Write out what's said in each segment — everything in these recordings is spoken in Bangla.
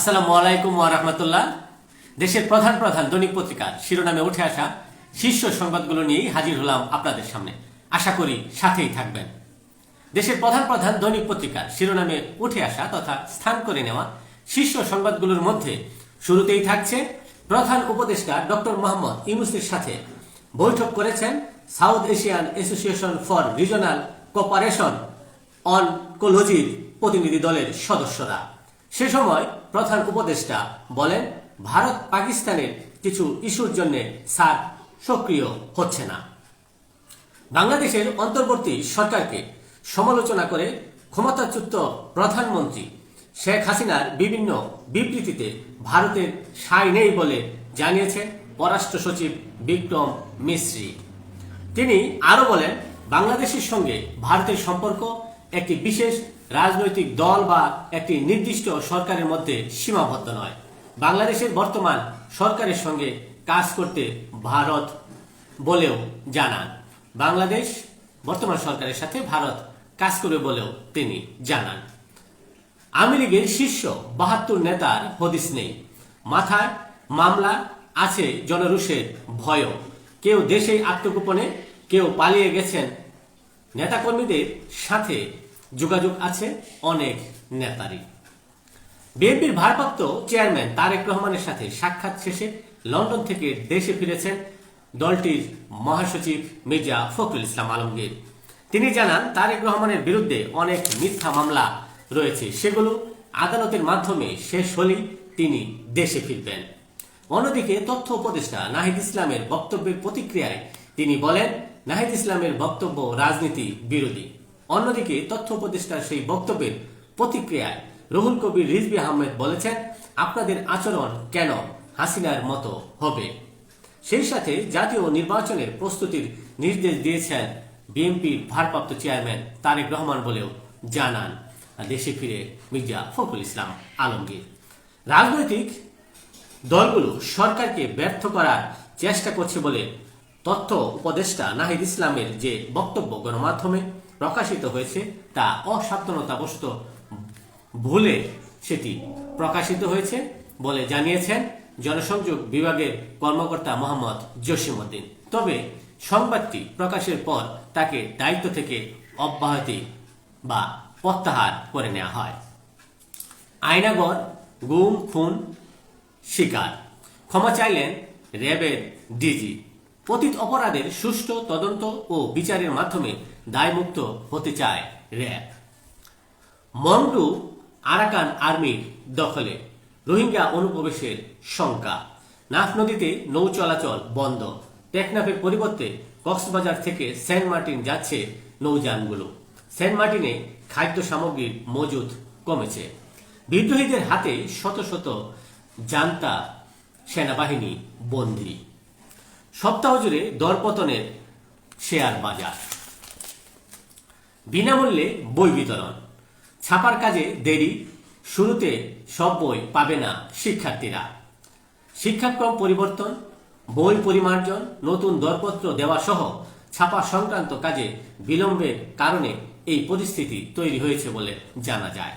আসসালামু আলাইকুম রাহমাতুল্লাহ। দেশের প্রধান প্রধান দৈনিক পত্রিকার শিরোনামে উঠে আসা শীর্ষ সংবাদগুলো নিয়েই হাজির হলাম আপনাদের সামনে। আশা করি সাথেই থাকবেন। দেশের প্রধান প্রধান দৈনিক পত্রিকার শিরোনামে উঠে আসা তথা স্থান করে নেওয়া শীর্ষ সংবাদগুলোর মধ্যে শুরুতেই থাকছে, প্রধান উপদেষ্টা ডক্টর মোহাম্মদ ইউনুসের সাথে বৈঠক করেছেন South Asian Association for Regional Cooperation অনকোলজির প্রতিনিধি দলের সদস্যরা। সে সময় প্রধান উপদেষ্টা বলেন, ভারত পাকিস্তানের কিছু ইস্যুর জন্য সার সক্রিয় হচ্ছে না। বাংলাদেশের অন্তর্বর্তী সরকারকে সমালোচনা করে ক্ষমতাচ্যুত প্রধানমন্ত্রী শেখ হাসিনার বিভিন্ন বিবৃতিতে ভারতের সাই নেই বলে জানিয়েছেন পররাষ্ট্র সচিব বিক্রম মিশ্রি তিনি আরও বলেন, বাংলাদেশের সঙ্গে ভারতের সম্পর্ক একটি বিশেষ রাজনৈতিক দল বা একটি নির্দিষ্ট সরকারের মধ্যে সীমাবদ্ধ নয়। বাংলাদেশের বর্তমান সরকারের সঙ্গে কাজ করতে ভারত বলেও জানান। বাংলাদেশ বর্তমান সরকারের সাথে ভারত কাজ করবে বলেও তিনি জানান। আওয়ামী লীগের শীর্ষ বাহাত্তর নেতার হদিস নেই। মাথায় মামলা আছে জনরুষের ভয়ও। কেউ দেশে আত্মগোপনে, কেউ পালিয়ে গেছেন। নেতাকর্মীদের সাথে যোগাযোগ আছে অনেক নেতারই। বিএনপির ভারপ্রাপ্ত চেয়ারম্যান তারেক রহমানের সাথে সাক্ষাৎ শেষে লন্ডন থেকে দেশে ফিরেছেন দলটির মহাসচিব মির্জা ফখরুল ইসলাম আলমগীর। তিনি জানান, তারেক রহমানের বিরুদ্ধে অনেক মিথ্যা মামলা রয়েছে, সেগুলো আদালতের মাধ্যমে শেষ হলেই তিনি দেশে ফিরবেন। অন্যদিকে তথ্য উপদেষ্টা নাহিদ ইসলামের বক্তব্যের প্রতিক্রিয়ায় তিনি বলেন, নাহিদ ইসলামের বক্তব্য রাজনীতি বিরোধী। অন্যদিকে তথ্য উপদেষ্টার সেই বক্তব্যের প্রতিক্রিয়ায় রুহুল কবির রিজবি আহমেদ বলেছেন, আপনাদের আচরণ কেন হাসিনার মতো হবে? সেই সাথে জাতীয় নির্বাচনের প্রস্তুতির নির্দেশ দিয়েছেন বিএনপির ভারপ্রাপ্ত চেয়ারম্যান তারেক রহমান বলেও জানান দেশে ফিরে মির্জা ফখরুল ইসলাম আলমগীর। রাজনৈতিক দলগুলো সরকারকে ব্যর্থ করার চেষ্টা করছে বলে তথ্য উপদেষ্টা নাহিদ ইসলামের যে বক্তব্য গণমাধ্যমে প্রকাশিত হয়েছে তা অসাবধানতাবশত ভুলে সেটি প্রকাশিত হয়েছে বলে জানিয়েছেন জনসংযোগ বিভাগের কর্মকর্তা মোহাম্মদ জসিমউদ্দিন। তবে সংবাদটি প্রকাশের পর তাকে দায়িত্ব থেকে অব্যাহতি বা প্রত্যাহার করে নেওয়া হয়। আয়নাগর গুম, খুন, শিকার। ক্ষমা চাইলেন র্যাবের ডিজি পতিত অপরাধের সুষ্ঠু তদন্ত ও বিচারের মাধ্যমে দায়মুক্ত হতে চায় র্যাব। মংডু আরাকান আর্মির দখলে, রোহিঙ্গা অনুপ্রবেশের শঙ্কা। নাফ নদীতে নৌ চলাচল বন্ধ। টেকনাফের পরিবর্তে কক্সবাজার থেকে সেন্ট মার্টিন যাচ্ছে নৌযানগুলো। সেন্ট মার্টিনে খাদ্য সামগ্রীর মজুদ কমেছে। বিদ্রোহীদের হাতে শত শত জান্তা সেনাবাহিনী বন্দী। সপ্তাহ জুড়ে দরপতনের শেয়ার বাজার। বিনামূল্যে বই বিতরণ। ছাপার কাজে দেরি, শুরুতে সব বই পাবে না শিক্ষার্থীরা। শিক্ষাক্রম পরিবর্তন, বই পরিমার্জন, নতুন দরপত্র দেওয়া সহ ছাপা সংক্রান্ত কাজে বিলম্বের কারণে এই পরিস্থিতি তৈরি হয়েছে বলে জানা যায়।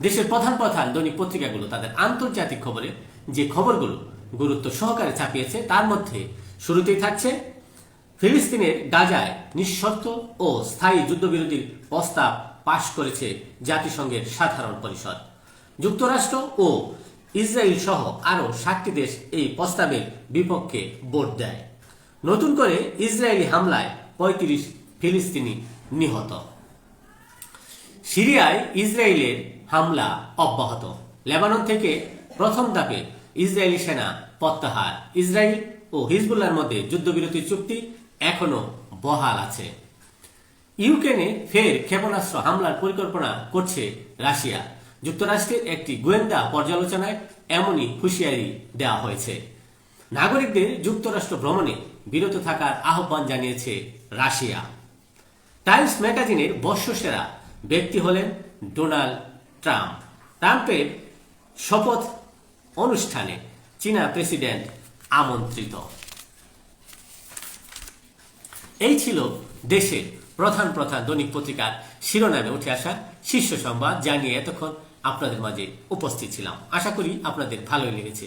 দেশের প্রধান প্রধান দৈনিক পত্রিকাগুলো তাদের আন্তর্জাতিক খবরে যে খবরগুলো গুরুত্ব সহকারে ছাপিয়েছে, তার মধ্যে শুরুতেই থাকছে ফিলিস্তিনের গাজায় নিঃশর্ত ও স্থায়ী যুদ্ধবিরতির প্রস্তাব পাশ করেছে জাতিসংঘের সাধারণ পরিষদ। যুক্তরাষ্ট্র ও ইসরায়েল সহ আরও সাতটি দেশ এই প্রস্তাবের বিপক্ষে ভোট দেয়। নতুন করে ইসরায়েলি হামলায় পঁয়ত্রিশ ফিলিস্তিনি নিহত। সিরিয়ায় ইসরায়েলের হামলা অব্যাহত। লেবানন থেকে প্রথম ধাপে ইসরায়েলি সেনা প্রত্যাহার। ইসরায়েল ও হিজবুল্লাহর মধ্যে যুদ্ধবিরতি চুক্তি এখনও বহাল আছে। ইউক্রেনে ফের ক্ষেপণাস্ত্র হামলার পরিকল্পনা করছে রাশিয়া। যুক্তরাষ্ট্রের একটি গোয়েন্দা পর্যালোচনায় এমনই হুঁশিয়ারি দেওয়া হয়েছে। নাগরিকদের যুক্তরাষ্ট্র ভ্রমণে বিরত থাকার আহ্বান জানিয়েছে রাশিয়া। টাইমস ম্যাগাজিনের বর্ষসেরা ব্যক্তি হলেন ডোনাল্ড ট্রাম্প। ট্রাম্পের শপথ অনুষ্ঠানে চীনা প্রেসিডেন্ট আমন্ত্রিত। এই ছিল দেশের প্রধান প্রধান দৈনিক পত্রিকার শিরোনামে উঠে আসা শীর্ষ সংবাদ জানিয়ে এতক্ষণ আপনাদের মাঝে উপস্থিত ছিলাম। আশা করি আপনাদের ভালোই লেগেছে।